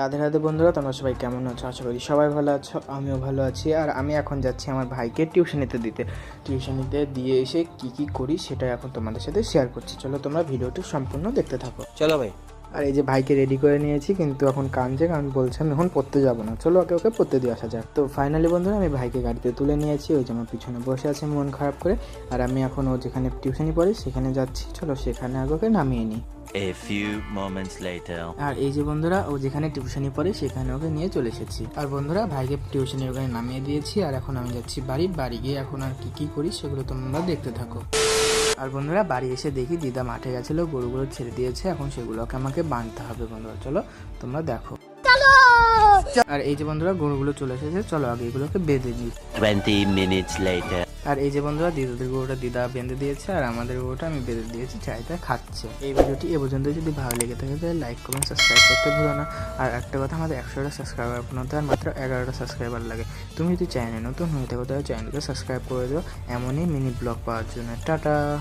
রাধে রাধে বন্ধুরা তোমরা সবাই কেমন আছো? আশা করি সবাই ভালো আছো আমিও ভালো আছি। আর আমি এখন যাচ্ছি আমার ভাইকে টিউশনিতে দিতে। টিউশনিতে দিয়ে এসে কি কি করি সেটা এখন তোমাদের সাথে শেয়ার করছি। চলো তোমরা ভিডিওটি সম্পূর্ণ দেখতে থাকো। চলো ভাই। আর এই যে ভাইকে রেডি করে নিয়েছি কিন্তু এখন কাঁদছে কারণ বলছে আমি এখন পড়তে যাব না। চলো ওকে ওকে পড়তে দিয়ে আসা যাক। তো ফাইনালি বন্ধুরা আমি ভাইকে গাড়িতে তুলে নিয়েছি ওই যে আমার পিছনে বসে আছে মন খারাপ করে। আর আমি এখন ও যেখানে টিউশনি পড়ি সেখানে যাচ্ছি। চলো সেখানে আগে ওকে নামিয়ে নিই। A few moments later. আর এই যে বন্ধুরা ও যেখানে টিউশনি পড়ে সেখানে ওকে নিয়ে চলে এসেছি। আর বন্ধুরা ভাইকে টিউশনি ওখানে নামিয়ে দিয়েছি আর এখন আমি যাচ্ছি বাড়ি বাড়ি গিয়ে এখন আর কি কি করি সেগুলো তোমরা দেখতে থাকো। আর বন্ধুরা বাড়ি এসে দেখি দিদা মাঠে গেছিল গরুগুলো ছেড়ে দিয়েছে এখন সেগুলোকে আমাকে বাঁধতে হবে বন্ধুরা। চলো তোমরা দেখো। আর এই যে বন্ধুরা গরুগুলো চলে এসেছে। চলো আগে এগুলোকে বেঁধে দিই 20 minutes later. আর এই যে বন্ধুরা দিদাদের গরুটা দিদা বেঁধে দিয়েছে আর আমাদের গরুটা আমি বেঁধে দিয়েছি চাইতে খাচ্ছে। এই ভিডিওটি এ পর্যন্ত। যদি ভালো লেগে থাকে তাহলে লাইক কমেন্ট সাবস্ক্রাইব করতে ভুলো না। আর একটা কথা আমাদের একশোটা সাবস্ক্রাইবার পর্যন্ত আর মাত্র এগারোটা সাবস্ক্রাইবার লাগে। তুমি যদি চ্যানেলে নতুন হয়ে থাকো তাহলে চ্যানেলকে সাবস্ক্রাইব করে দিও। এমনই মিনি ব্লগ পাওয়ার জন্য। টাটা!